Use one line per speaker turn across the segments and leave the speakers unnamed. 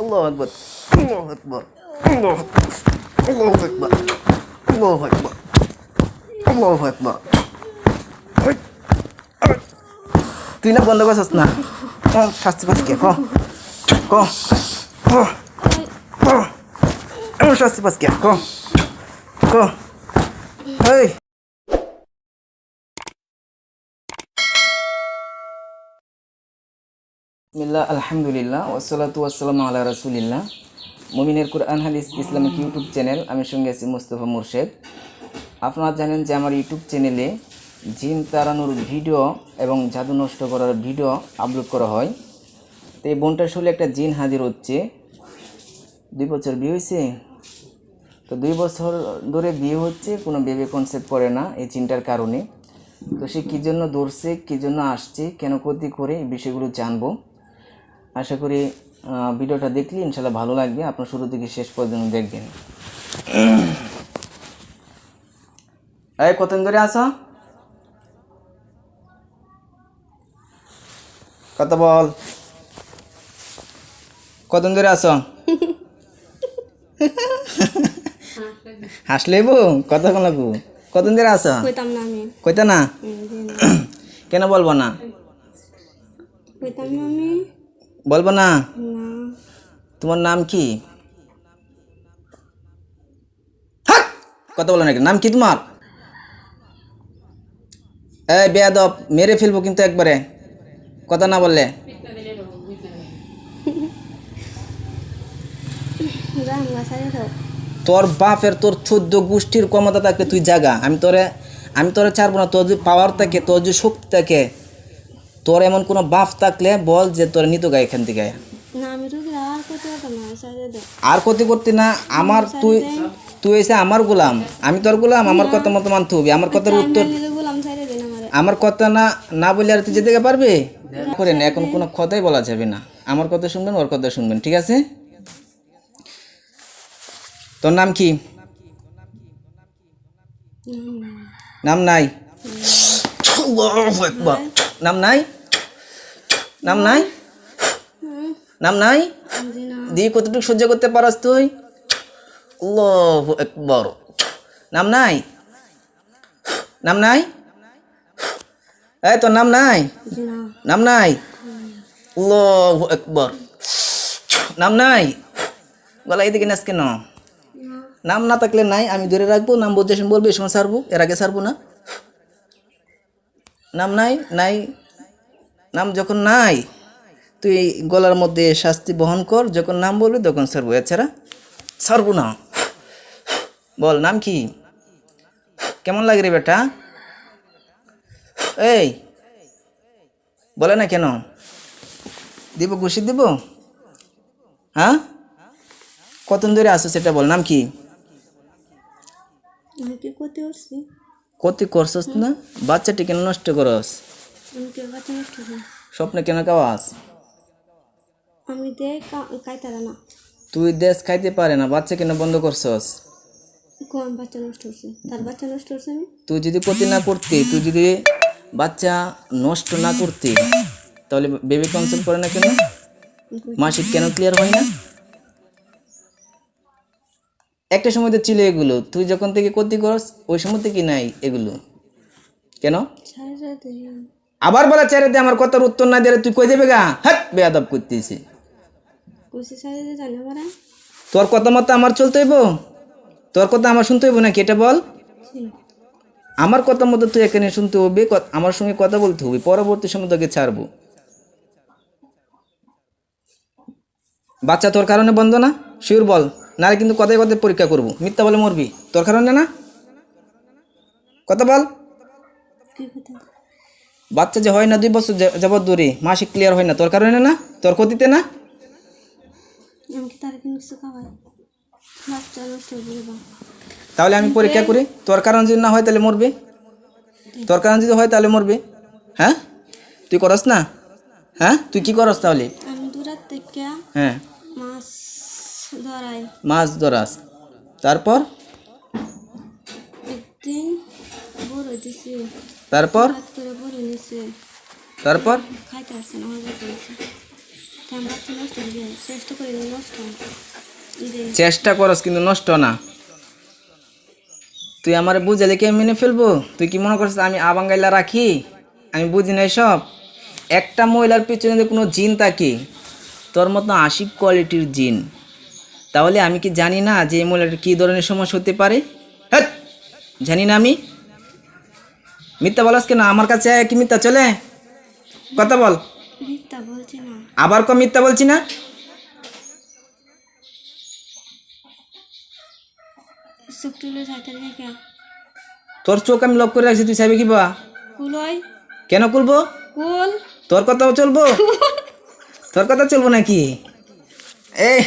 আল্লাহ আকবর আল্লাহ আকবর আল্লাহ আল্লাহ আকবর আল্লাহ আকবর আল্লাহ আকবর। তুই না বন্ধ করছিস না শাস্তি পাচ্ছি কে ক শাস্তি পাচ্ছি কে ক ক এই বিসমিল্লাহ, আলহামদুলিল্লাহ ওসলাতু আসসালামু আলা রাসুলিল্লাহ। মুমিনের কুরআন, হাদিস, ইসলামিক ইউটিউব চ্যানেল, আমি সঙ্গে আছি মুস্তফা মুর্শেদ। আপনারা জানেন যে আমার ইউটিউব চ্যানেলে জিন তাড়ানোর ভিডিও এবং জাদু নষ্ট করার ভিডিও আপলোড করা হয়। তো এই বোনটার শুরু একটা জিন হাজির হচ্ছে। দুই বছর বিয়ে হয়েছে। তো দুই বছর ধরে বিয়ে হচ্ছে, কোনো বেবি কনসেপ্ট করে না এই চিন্তার কারণে। তো সে কী জন্য ধরছে, কী জন্য আসছে, কেন ক্ষতি করে এই বিষয়গুলো জানব। আশা করি ভিডিওটা দেখলে ইনশাল্লাহ ভালো লাগবে। আপনার শুরু থেকে শেষ পর্যন্ত দেখবেন। এই কতদিন ধরে আসো কত বল। কতদিন ধরে আসো হাসলে বউ? কতক্ষণ লাগবো কতদিন ধরে আসো
কইতাম না
কইতা না?
না।
কেন বলব না?
কইতাম না আমি।
বলব না? তোমার নাম কি! কথা বলো নাকি নাম কি তোমার? এই বেয়াদব মেরে ফেলব কিন্তু একবারে কথা না বললে।
যা থাক।
তোর বাপের তোর চোদ্দ গোষ্ঠীর ক্ষমতা থাকলে তুই জাগা। আমি তোরে আমি তোরে ছাড়বো না তোর যদি পাওয়ার থাকে তোর যে শক্তি থাকে তোর এমন কোনো বাফ থাকলে বল যে তোর নিত গায়ে এখান থেকে।
আর
ক্ষতি করতে না আমার তুই তুই এসে আমার গোলাম। আমি তোর গোলাম আমার কথা মতো মানতে হবে। আমার কথার উত্তর
আমারে।
কথা না না বলে আর তুই যেতে পারবে? করেন এখন কোনো কথাই বলা যাবে না। আমার কথা শুনবেন ওর কথা শুনবেন ঠিক আছে? তোর নাম কি? নাম নাই। নাম নাই? নাম নাই? নাম নাই? দিয়ে কতটুকু সহ্য করতে পারস তুই? আল্লাহু নাম নাই? নাম নাই? এই তোর নাম নাই? নাম নাই? আল্লাহু আকবার। নাম নাই? গলা এদিকে নাচ কেন? নাম না থাকলে নাই, আমি ধরে রাখব, নাম বলতে বলব এই সময় সারবো, এর আগে সারবো না। নাম নাই? নাই? নাম যখন নাই তুই গলার মধ্যে শাস্তি বহন কর যখন নাম বলবি তখন সারবো এছাড়া সারবো না। বল নাম কি? কেমন লাগে রে বেটা? এই বলে না কেন? দিব ঘুষি দিব? হ্যাঁ? কতদিন ধরে আসো সেটা বল নাম কি? করছস না? বাচ্চাটি কেন নষ্ট করস। স্বপ্নে কেন কাওয়াস
আমি দে কাইতারা না
তুই দেশ খাইতে পারে না বাচ্চা কেন বন্ধ করছস?
কোন বাচ্চা নষ্ট হচ্ছে তার বাচ্চা নষ্ট হচ্ছে আমি।
তুই যদি ক্ষতি না করতে তুই যদি বাচ্চা নষ্ট না করতে তাহলে বেবি কনসেপ্ট করে না কেন? মাসিক কেন ক্লিয়ার হয় না? একটা সময় তো ছিল এগুলো তুই যখন থেকে ক্ষতি করস ওই সময় থেকে নাই এগুলো। কেন? আবার বলে ছেড়ে দে আমার কথার উত্তর না দিলে তুই কই দেবে গা? হাট বেয়াদব করতেছি। তোর কথা মতো আমার চলতে হইব? তোর কথা আমার শুনতে হইব নাকি এটা বল? আমার কথা মতো তুই এখানে শুনতে হবে আমার সঙ্গে কথা বলতে হবে পরবর্তী সময় তোকে ছাড়বো। বাচ্চা তোর কারণে বন্ধ না? শিওর বল নাহলে কিন্তু কথায় কথায় পরীক্ষা করব। মিথ্যা বলে মরবি তোর কারণে না? কথা বল।
কথা?
বাচ্চা যে হয় না দুই বছর যা- যাবত দূরে মাসিক ক্লিয়ার হয় না। তোর কারণে না? তোর ক্ষতিতে না? তাহলে আমি পরীক্ষা করি। তোর কারণ যদি না হয় তাহলে মরবে। তোর কারণ যদি হয় তাহলে মরবে। হ্যাঁ? তুই করস না? হ্যাঁ? তুই কি করস তাহলে? হ্যাঁ।
মাছ
ধরাস। তারপর
একদিন বড় দিছি
তারপর
হাত করে বড় নিছে
তারপর
খাইতে পারছে না হজম করেছে তেমন বাচ্চা নষ্ট হয়ে যায় চেষ্টা
করস কিন্তু নষ্ট না। তুই আমার বুঝালে কে মেনে ফেলব? তুই কি মনে করছিস আমি আবাঙ্গাইলা রাখি? আমি বুঝি না সব। একটা মহিলার পিছনে কোনো জিন থাকে তোর মতো আশি কোয়ালিটির জিন তাহলে আমি কি জানি না যে এই মহিলাটার কী ধরনের সমস্যা হতে পারে! জানি না আমি। মিথ্যা বলাস কেন? আমার কাছে কি মিথ্যা? চলে। কথা বল।
মিথ্যা বলছি না।
আবার ক মিথ্যা বলছি না? তোর চোখ আমি লক করে রাখছি তুই চাইবে কি বা? কেন খুলবো তোর কথাও চলবো? তোর কথা চলবো নাকি? এই।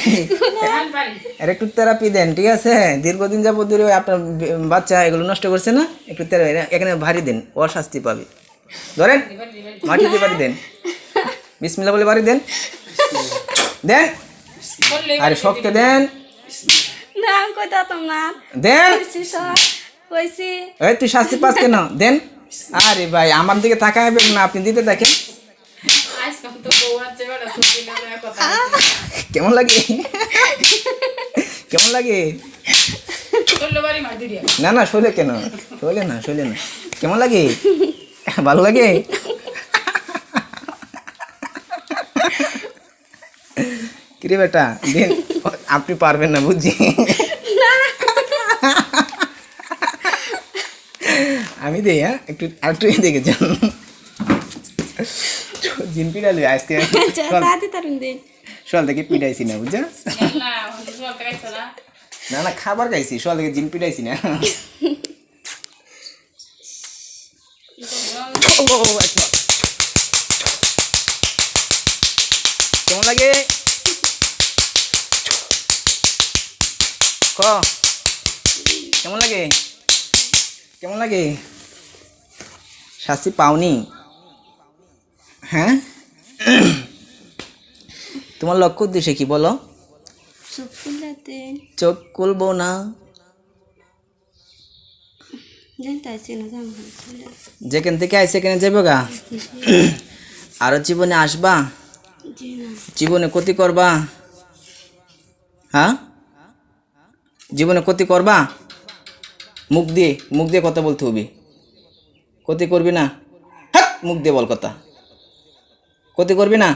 আর একটু থেরাপি দেন ঠিক আছে? দীর্ঘদিন যাবত ধরে আপনার বাচ্চা এগুলো নষ্ট করছে না একটু থেরাপি এখানে ভারী দেন ও শাস্তি পাবে। ধরেন মাটিতে বাড়ি দেন। বিসমিল্লা বলে বাড়ি দেন। দেন। আরে শক্ত দেন। দেন। এই তুই শাস্তি পাস কেন? দেন। আরে ভাই আমার দিকে থাকা হবে না আপনি দিতে দেখেন কেমন লাগে? কেমন লাগে? না না শোলে কেন? শোলে না শোলে না। কেমন লাগে? ভালো লাগে? কিরে বেটা দিন আপনি পারবেন না বুঝছি আমি দেই হ্যাঁ? একটু আর একটু দেখে যান। জিন পিড়ালি আজকে সকাল থেকে পিটাইছি না বুঝছ না না খাবার খাইছি সকাল থেকে জিন পিটাইছি না। কেমন লাগে ক কেমন লাগে কেমন লাগে শাস্তি পাওনি হ্যাঁ? তোমার লক্ষ্য উদ্দেশ্যে কি বলো?
চোখ
খুলবো না। যেখান থেকে আই সেখানে যাব গা? আরও জীবনে আসবা? জীবনে ক্ষতি করবা? হ্যাঁ? জীবনে ক্ষতি করবা? মুখ দিয়ে মুখ দিয়ে কথা বলতে হবে। ক্ষতি করবি না? মুখ দিয়ে বল কথা। ক্ষতি করবি না?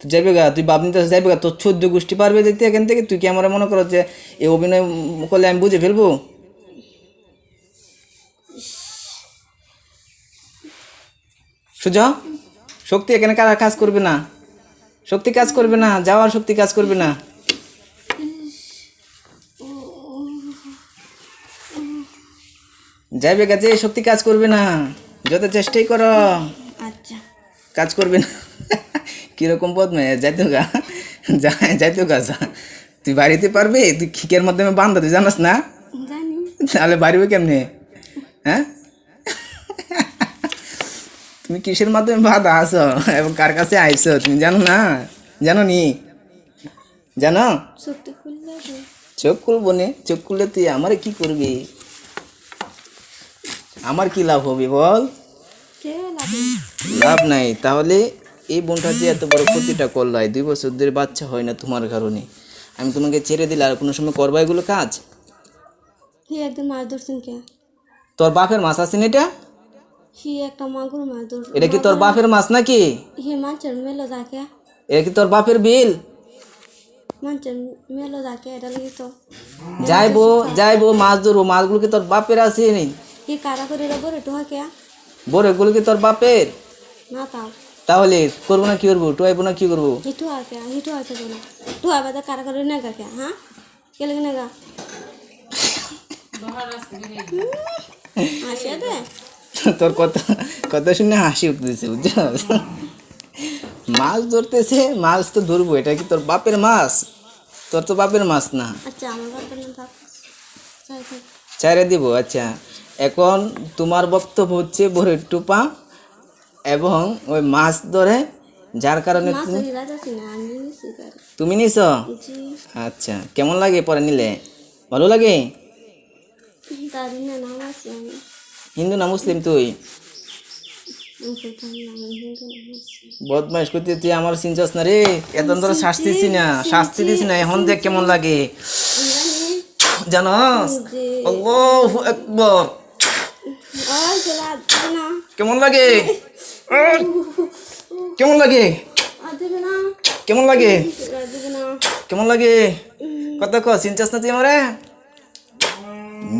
তুই যাবি গা, তুই বাবনি তো যাবি গা। তোর চোদ্দ গোষ্ঠী পারবে যেতে এখান থেকে? তুই কি আমার মনে করো যে এই অভিনয় করলে আমি বুঝে ফেলব? সুজা, শক্তি এখানে কারা কাজ করবে না? শক্তি কাজ করবে না, যাওয়ার শক্তি কাজ করবে না। যাইবে কাজে শক্তি কাজ করবে না। যত চেষ্টাই করো।
আচ্ছা।
কাজ করবে না। কীরকম পদ মেয়ে যাইতো গা। যাইতো গা যা। তুই বাড়িতে পারবি? তুই খিকের মাধ্যমে বান্ধা তুই জানাস না? তাহলে বাড়িবে কেমনে? হ্যাঁ? তুমি কিসের মাধ্যমে বাধা আসো এবং কার কাছে আইসো তুমি জানো না? জানো নি? জানো। চোখ খুলবো নে। চোখ খুললে তুই আমার কি করবি? আমার কি লাভ হবে বল? লাভ নাই। তাহলে এই বোনটা যে এত বড় ক্ষতিটা করলাই দুই বছর ধরে বাচ্চা হয় না তোমার কারণে। আমি তোমাকে ছেড়ে দিলে আর কোনো সময় করবা এগুলো কাজ?
হি একদম মাছ ধরছেন কে?
তোর বাপের মাছ আছে না এটা?
হি একটা মাগুর মাছ ধরছে।
এটা কি তোর বাপের মাছ নাকি?
হি মাছের মেলো যাকে
এটা কি তোর বাপের বিল?
মাছের মেলো যাকে এটা লাগে তো।
যাইবো যাইবো মাছ ধরবো। মাছগুলো কি তোর বাপের আছে নেই
হি কারা করে বলে টোহা কে?
বড়গুলো কি তোর বাপের?
না তাও
তাহলে করব না কি করব? টুয়াইবো না কি করব?
হি টোহা কে? হি টোহা কে না টোহা বাদে কারা করে হ্যাঁ? কে লাগে নেগা? আসে দে।
তোর কথা কথা শুনে হাসি উঠতেছে বুঝছস মাছ ধরতেছে মাছ তো ধরবো এটা কি তোর বাপের মাছ? তোর তো বাপের মাছ না।
আচ্ছা আমার চাই থাক
চাইরে দিব আচ্ছা। এখন তোমার বক্তব্য হচ্ছে ভোরের টুপা এবং ওই মাছ ধরে যার কারণে তুমি তুমি নিছ? আচ্ছা কেমন লাগে পরে নিলে? ভালো লাগে? হিন্দু না মুসলিম তুই? বদমাইশ করতে তুই আমার চিনছস না রে? এত ধরে শাস্তি দিছি না শাস্তি দিছি না এখন দেখ কেমন লাগে।
জানি।
জানস? আল্লাহু আকবার। কেমন লাগে? কেমন লাগে? কেমন লাগে? কেমন লাগে? কত ক চিনছাস না তুই আমারে?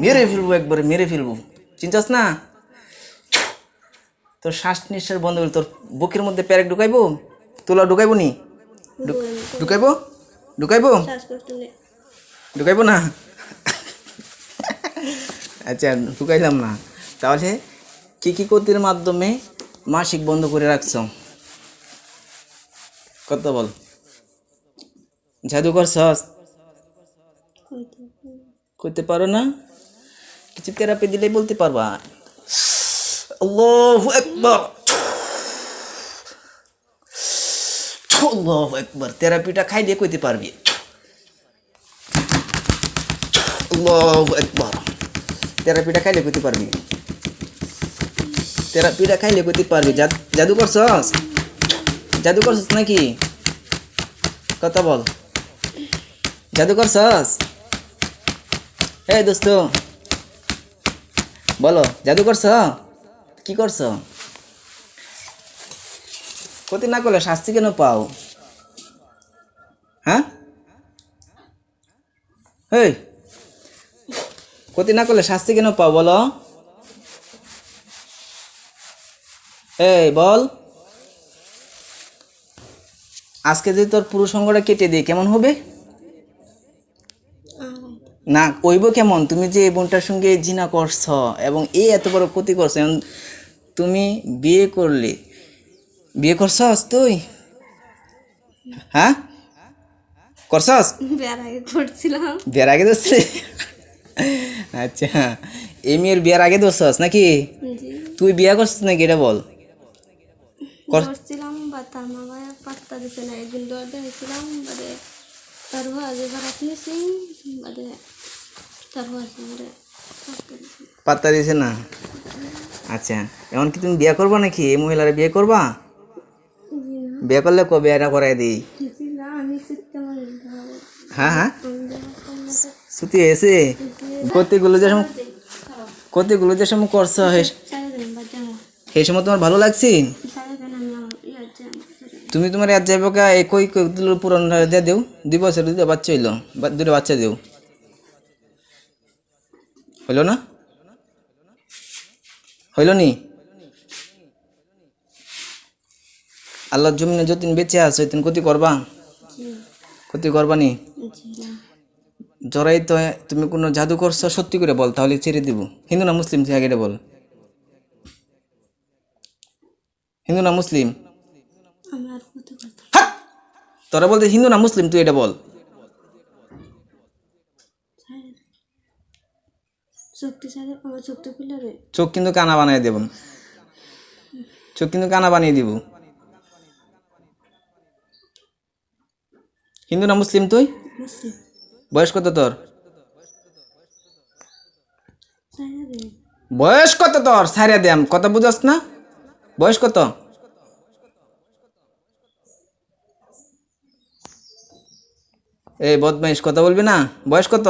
মেরে ফেলব একবারে মেরে ফেলব। চিনছাস না? তোর শ্বাস নিঃশ্বাস বন্ধ করে তোর বুকের মধ্যে প্যারেক ঢুকাইবো? তোলা ঢুকাইবো নি? ঢুকাইবো ঢুকাইবো? ঢুকাইবো না? আচ্ছা ঢুকাইলাম না। তাহলে কী কী কতির মাধ্যমে মাসিক বন্ধ করে রাখছ? কত বল? জাদু করছস
কইতে
করতে পারো না? কিছু থেরাপি দিলে বলতে পারবা। আল্লাহু একবার আল্লাহু একবার থেরাপিটা খাইলে কইতে পারবি। আল্লাহু একবার থেরাপিটা খাইলে কইতে পারবি। থেরাপিটা খাইলে কইতে পারবি জাদু করছস জাদু করছস নাকি কথা বল জাদু করছস এই দোস্ত বলো জাদু করছ কি করছ ক্ষতি না করলে শাস্তি কেন পাও হ্যাঁ এই ক্ষতি না করলে শাস্তি কেন পাও বলো এই বল। আজকে যদি তোর পুরুষ সঙ্গটা কেটে দিই কেমন হবে? না কইব কেমন? তুমি যে বোনটার সঙ্গে জিনা করছ এবং এই এত বড় ক্ষতি করছ এখন তুমি বিয়ে করলে। বিয়ে করছস তুই? হ্যাঁ? করছস?
বিয়ার আগে
বিয়ের দোষে আচ্ছা এই মেয়ের বিয়ের আগে দোষস নাকি? তুই বিয়ে করছিস নাকি এটা বল।
করছিলাম বা তার মামা পাত্তা দিছে না একদিন দৌড় দেখেছিলাম বাদে তার বাদে তার পাত্তা
না? আচ্ছা এমন কি তুমি বিয়ে করবা নাকি? এই মহিলারা বিয়ে করবা? বিয়ে করলে কবে? এটা করাই দিই। হ্যাঁ হ্যাঁ।
যখন
এসে কতগুলো যে সময় কতগুলো যে সময় করছ? সেই সময় তোমার ভালো লাগছে
সারা দিন আমি আমার ইয়ে হচ্ছে আমি সারা দিন।
তুমি তোমার এক যাইব কা একই কতগুলো পুরন দিয়ে দেও। দুই বছর দুটো বাচ্চা হইল দুটো বাচ্চা দেও। হইল না? হইল নি? আল্লাহর জমিনে যতদিন বেঁচে আছে তুমি ক্ষতি করবা? ক্ষতি করবা নি? জরাই তো তুমি কোনো জাদু করছ, সত্যি করে বল, তাহলে ছেড়ে দিব। হিন্দু না মুসলিম, তুই আগে বল। হিন্দু না মুসলিম
আমার কত কথা
হাট! তোরা বলতে হিন্দু না মুসলিম? তুই এটা বল। চোখ কিন্তু কানা বানিয়ে দেব। চোখ কিন্তু কানা বানিয়ে দিব। হিন্দু না মুসলিম তুই? বয়স কত তোর? বয়স কত তোর? সারিয়া দেম কথা বুঝাস না। বয়স কত? এই বদমাইশ, কথা বলবি না? বয়স কত?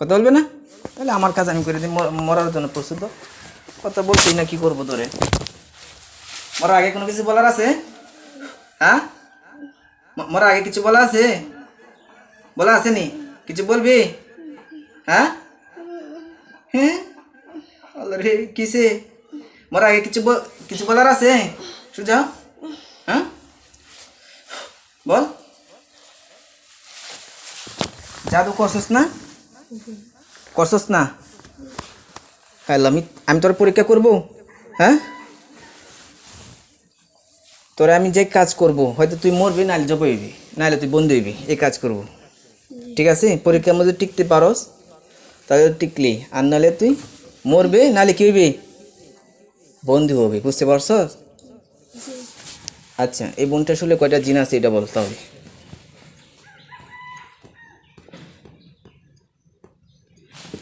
কথা বলবি না? তাহলে আমার কাজ আমি করে দিই, মর- মরার জন্য প্রস্তুত। কথা বলছি না, কি করব তোরে? মরার আগে কোনো কিছু বলার আছে? হ্যাঁ? মরার আগে কিছু বলা আছে? বলা আছে নি? কিছু বলবি? হ্যাঁ? হ্যাঁ? রে, কিসে? মোর আগে কিছু কিছু বলার আছে? সুজা হ্যাঁ? বল। জাদু করছস না? করছস না? হ্যাঁ আমি আমি তোর পরীক্ষা করব? হ্যাঁ? তোরে আমি যে কাজ করব হয়তো তুই মরবি নাহলে জব হইবি নাহলে তুই বন্ধু হইবি এই কাজ করব। ঠিক আছে? পরীক্ষার মধ্যে টিকতে পারস তাহলে টিকলি। আর নাহলে তুই মরবে নাহলে কি হইবে? বন্ধু হবে বুঝতে পারছস? আচ্ছা এই বোনটা শুলে কয়টা জিন আছে এটা বল তাহলে।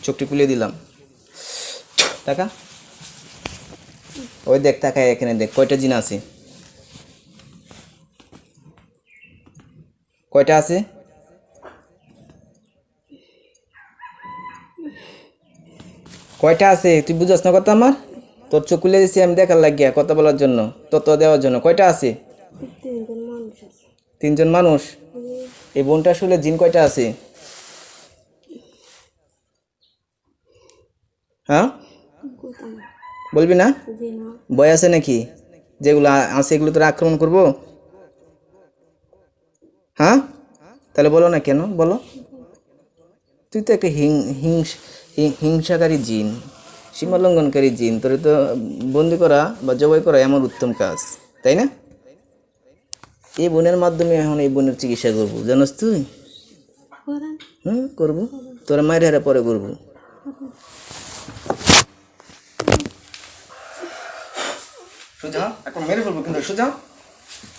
চোখটি খুলে দিলাম। টাকা? ওই দেখ তাকায় এখানে দেখ কয়টা জিন আছে? কয়টা আছে? কয়টা আছে? তুই বুঝাস না কথা আমার? তোর চোখ খুলে দিছি আমি দেখার লাগিয়া কথা বলার জন্য তত্ত্ব দেওয়ার জন্য। কয়টা আছে?
তিনজন মানুষ আছে।
তিনজন মানুষ? এই বোনটা আসলে জিন কয়টা আছে? হ্যাঁ? বলবি না? বয় আছে নাকি? যেগুলো আছে এগুলো তোরা আক্রমণ করব? হ্যাঁ? তাহলে বলো না কেন? বলো। তুই তো একটা হিং হিংস হি- হিংসাকারী জিন সীমালঙ্ঘনকারী জিন। তোর তো বন্দি করা বা জবাই করা এমন উত্তম কাজ তাই না? এই বোনের মাধ্যমে এখন এই বোনের চিকিৎসা করব জানোস তুই? হুম করব। তোরা মায়ের হারা পরে করব। সোজা এখন মেরে ফেলব কিন্তু সোজা।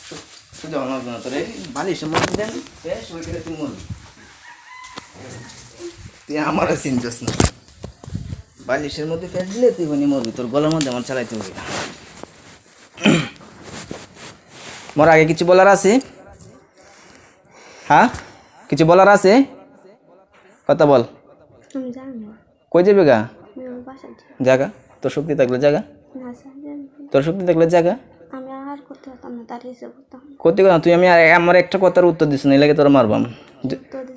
সো- সোজা আমার না তোরে বালিশের মধ্যে দেন। বেশ ওইখানে তুই আমার চিনছস না। বালিশের মধ্যে ফেস দিলে তুই বনি মরবি তোর গলার মধ্যে আমার চালাইতে হবে। মোর আগে কিছু বলার আছে? হ্যাঁ? কিছু বলার আছে? কথা বল। কই যাবে গা? জায়গা তোর শক্তি থাকলে জায়গা তোর শক্তি দেখলে জায়গা?
আমি আর করতে পারতাম না দাঁড়িয়ে
করতে কথা তুই আমি আমার একটা কথার উত্তর দিস না এই লাগে তোর মারবাম।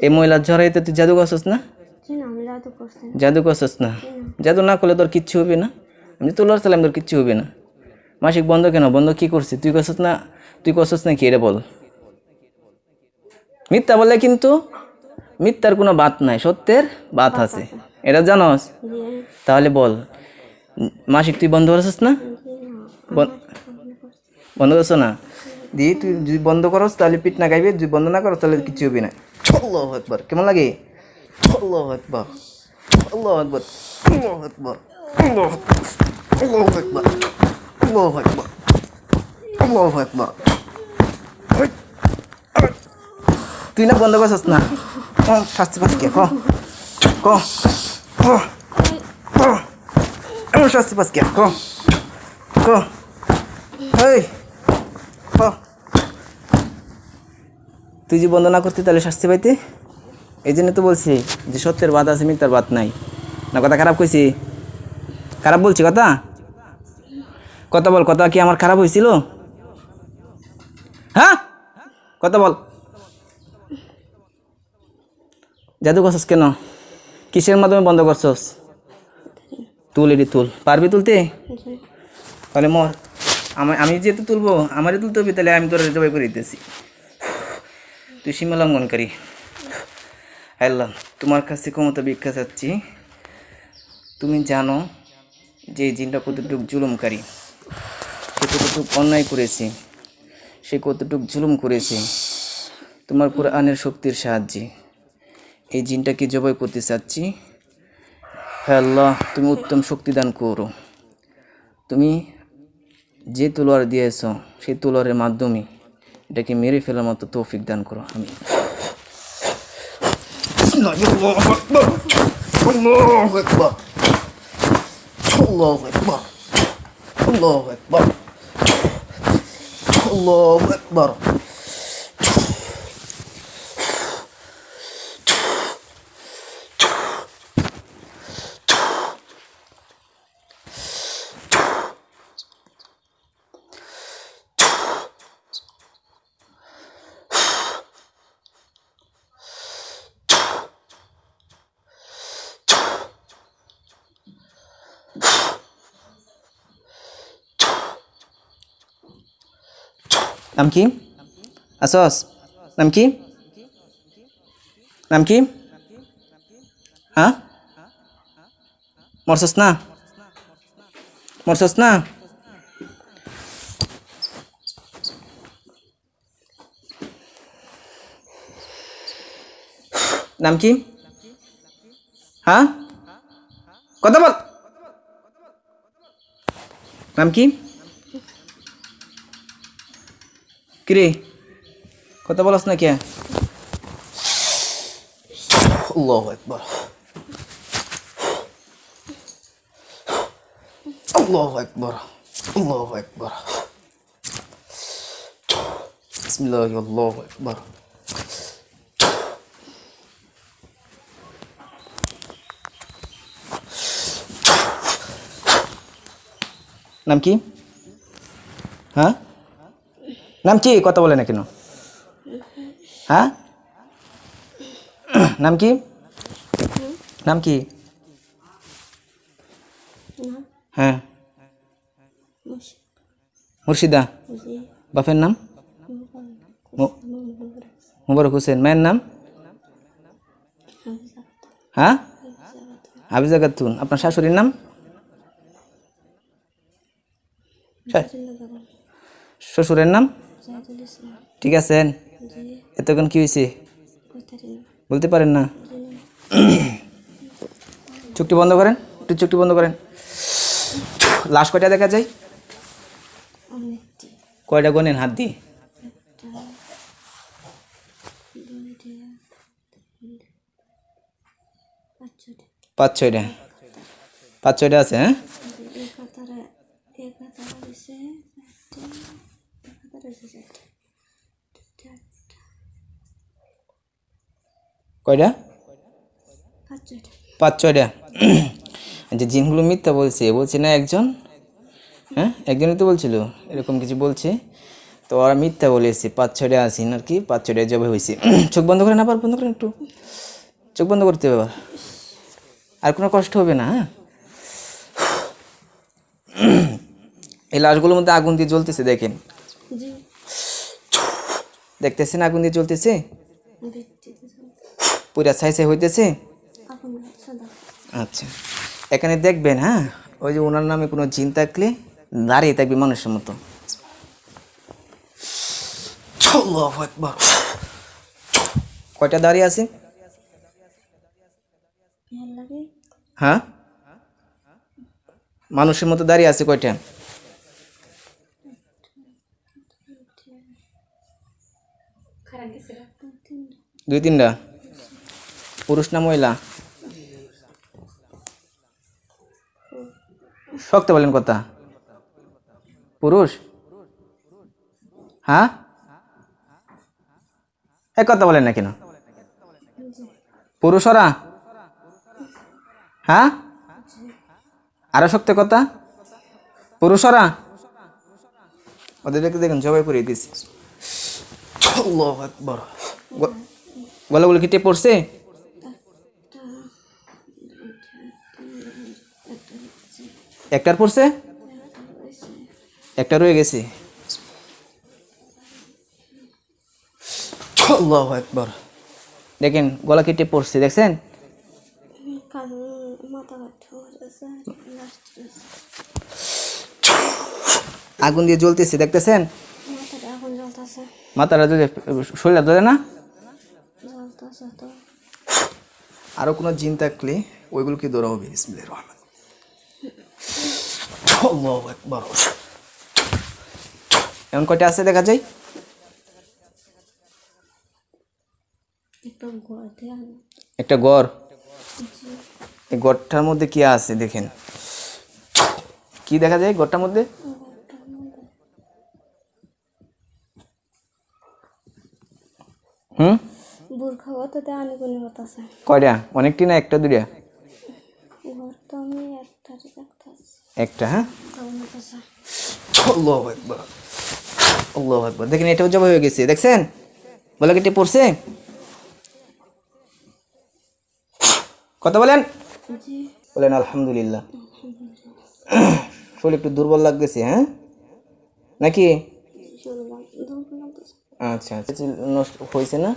এই মহিলার ঝড়াইতে তুই জাদু করছিস না?
জাদু করছি না।
জাদু করছিস না? জাদু না করলে তোর কিচ্ছু হবে না। আমি তো লড় সালাম তোর কিচ্ছু হবে না। মাসিক বন্ধ কেন? বন্ধ কি করছিস? তুই করছিস না তুই করছিস না কি এটা বল। মিথ্যা বলে কিন্তু মিথ্যার কোনো বাত নাই সত্যের বাত আছে। এটা জানোস? তাহলে বল মাসিক তুই বন্ধ করছিস না? বন্ধ করছ না? দি তুই যদি বন্ধ করস তাহলে পিঠ না গাইবে যদি বন্ধ না করস তাহলে কিছু হবে না। আল্লাহ একবার কেমন লাগে? আল্লাহ একবার আল্লাহ একবার আল্লাহ একবার আল্লাহ আল্লাহ একবার আল্লাহ একবার আল্লাহ একবার ওই, ওই। তুই না বন্ধ করছিস না? শাস্তি পাস কে? ক। ক ক ক শাস্তি পাস কে? ক এই তুই যদি বন্ধ না করতি তাহলে শাস্তি পাইতে। এই জন্য তো বলছি যে সত্যের বাদ আছে মিথ্যার বাদ নাই। না কথা খারাপ কইছি? খারাপ বলছি কথা? কথা বল কথা কি আমার খারাপ হয়েছিল হ্যাঁ? কথা বল। জাদু করছস কেন? কিসের মাধ্যমে বন্ধ করছস? তুল এটি তুল। পারবি তুলতে? তাহলে মর। আমি আমি যেহেতু তুলবো আমারই তুলতে হবে, তাহলে আমি তোর জবাই করে দিতেছি। তুই সীমা লঙ্ঘনকারী আল্লাহ, তোমার কাছে ক্ষমতা ভিক্ষা চাচ্ছি। তুমি জানো যে জিনটা কতটুকু জুলুমকারী, সে কতটুকু অন্যায় করেছে, সে কতটুকু জুলুম করেছে। তোমার কোরআনের শক্তির সাহায্যে এই জিনটাকে জবাই করতে চাচ্ছি। হ্যাঁ আল্লাহ, তুমি উত্তম শক্তি দান করো। তুমি যে তলোয়ার দিয়েছ সেই তলোয়ারের মাধ্যমে এটাকে মেরে ফেলার মতো তৌফিক দান করো আমি নাম কি? আসস। নাম কি? নাম কি? হ্যাঁ মরছস না মরছস না নাম কি? হ্যাঁ কথা বল। নাম কি? কিরে কথা বলস না কে? আল্লাহ একবার আল্লাহ একবার আল্লাহু আকবার। বিসমিল্লাহ আল্লাহু আকবার। নাম কি? হ্যাঁ? নাম কি? কথা বলে না কেন? হ্যাঁ? নাম কি? নাম কি? হ্যাঁ। মুর্শিদা। বাপের নাম?
মুবারক
হোসেন। মায়ের নাম? হ্যাঁ? হাফিজা খাতুন। আপনার শাশুড়ির নাম? শ্বশুরের নাম? ঠিক আছেন এতক্ষণ কি হয়েছে? বলতে পারেন না। চুক্তি বন্ধ করেন? একটু চুক্তি বন্ধ করেন। লাশ কয়টা দেখা যায়? কয়টা গনেন হাত দিয়ে? পাঁচ ছয়টা। পাঁচ ছয়টা আছে হ্যাঁ? কয়টা?
পাঁচ ছয়টা।
পাঁচ ছয়টা। যে জিনগুলো মিথ্যা বলছে বলছে না একজন? হ্যাঁ? একজনই তো বলছিল এরকম কিছু বলছে। তো ওরা মিথ্যা বলেছে পাঁচ ছয়টা আসিন আর কি পাঁচ ছয়টা জবে হয়েছে। চোখ বন্ধ করেন আবার বন্ধ করেন একটু। চোখ বন্ধ করতে হবে আবার। আর কোনো কষ্ট হবে না হ্যাঁ? এই লাশগুলোর মধ্যে আগুন দিয়ে জ্বলতেছে দেখেন।
জি।
দেখতেছেন আগুন দিয়ে জ্বলতেছে? পুরা ছাই ছাই হইতেছে? আচ্ছা। এখানে দেখবেন হ্যাঁ? ওই যে ওনার নামে কোনো জিন থাকলে দাঁড়িয়ে থাকবে মানুষের মতো। কয়টা দাঁড়িয়ে আছে? হ্যাঁ? মানুষের মতো দাঁড়িয়ে আছে কয়টা? দুই তিনটা। পুরুষ না মহিলা? শক্ত বলেন কথা। পুরুষ? হ্যাঁ? এক কথা বলেন না কেন? পুরুষ ওরা হ্যাঁ? আরও শক্ত কথা। পুরুষরা? ওদের দেখুন জবাই করে দিয়েছি। আল্লাহু আকবার। গ- গলাগুলো কেটে পড়ছে? একটার পড়ছে? একটা রয়ে গেছে। আল্লাহু আকবার। দেখেন গলা কেটে পড়ছে দেখছেন? আগুন দিয়ে জ্বলতেছে দেখতেছেন?
মাথাটা জ্বলতেছে।
মাথাটা যদি না?
জ্বলতেছে তো
আরও কোনো জিন থাকলে ওইগুলোকে ধরা হবে? রহমান এমন কয়টা আছে দেখা যায়?
একটা
গড় এই গড়টার মধ্যে কি আছে দেখেন? কি দেখা যায় গড়টার মধ্যে হুম
হতে কোনো
কয়টা? অনেকটি না একটা দুইটা?
ঘর তো আমি একটা
একটা হ্যাঁ? আল্লাহু আকবার। আল্লাহু আকবার। দেখেন এটাও জবাই হয়ে গেছে। দেখছেন? বলা কেটে পড়ছে? কথা বলেন? বলেন আলহামদুলিল্লাহ। শরীর একটু দুর্বল লাগতেছে হ্যাঁ? নাকি? আচ্ছা আচ্ছা। নষ্ট হয়েছে না?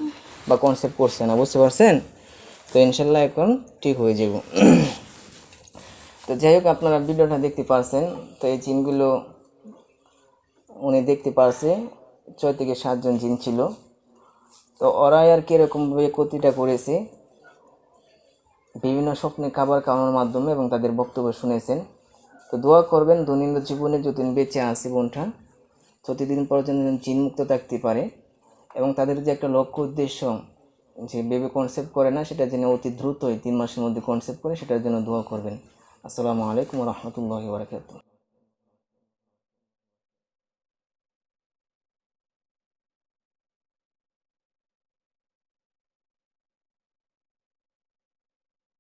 বা কনসেপ্ট করছে না, বুঝতে পারছেন? তো ইনশাল্লাহ এখন ঠিক হয়ে যাব। তো যাই হোক, আপনারা ভিডিওটা দেখতে পারছেন। তো এই জিনগুলো উনি দেখতে পারছে, ছয় থেকে সাতজন জিন ছিল। তো ওরাই আর কীরকমভাবে ক্ষতিটা করেছে। বিভিন্ন স্বপ্নে খাবার খাওয়ানোর মাধ্যমে এবং তাদের বক্তব্য শুনেছেন। তো দোয়া করবেন, দৈনন্দিন জীবনে যতদিন বেঁচে আছে বোনটা ততদিন পর্যন্ত যেন চিনমুক্ত থাকতে পারে। এবং তাদের যে একটা লক্ষ্য উদ্দেশ্য যে বেবি কনসেপ্ট করে না, সেটা যেন অতি দ্রুতই তিন মাসের মধ্যে কনসেপ্ট করে সেটার জন্য দোয়া করবেন। আসসালামু আলাইকুম রহমতুল্লাহ বারকাত